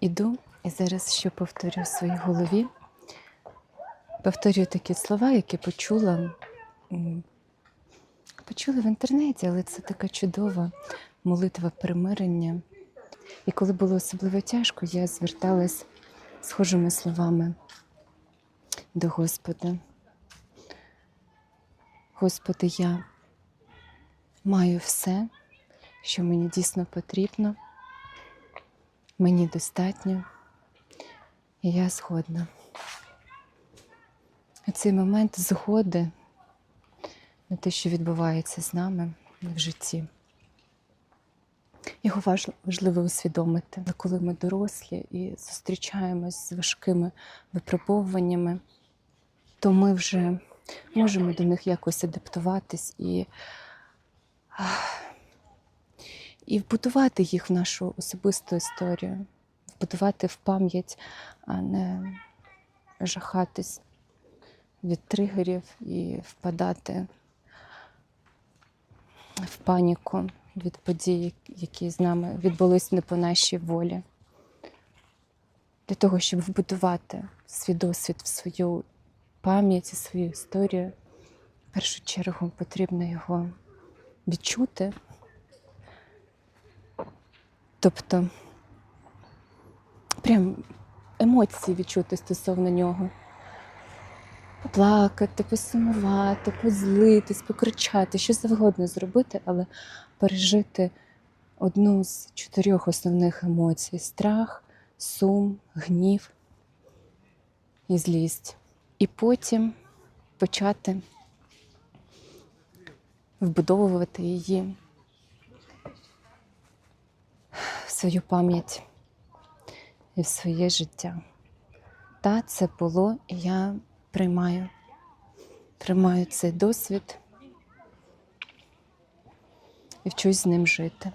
Іду і зараз що повторю в своїй голові. Повторюю такі слова, які почула, почула в інтернеті, але це така чудова молитва примирення. І коли було особливо тяжко, я зверталась схожими словами до Господа. Господи, я маю все, що мені дійсно потрібно, мені достатньо, і я згодна. Цей момент згоди на те, що відбувається з нами в житті. Його важливо усвідомити, коли ми дорослі і зустрічаємось з важкими випробовуваннями, то ми вже можемо до них якось адаптуватись і, і вбудувати їх в нашу особисту історію, вбудувати в пам'ять, а не жахатись від тригерів і впадати в паніку від подій, які з нами відбулись не по нашій волі. Для того, щоб вбудувати свій досвід в свою пам'ять свою історію, в першу чергу потрібно його відчути. Тобто прям емоції відчути стосовно нього. Поплакати, посумувати, позлитись, покричати, що завгодно зробити, але пережити одну з чотирьох основних емоцій: страх, сум, гнів і злість. І потім почати вбудовувати її в свою пам'ять і в своє життя. Та це було, і я приймаю, приймаю цей досвід і вчусь з ним жити.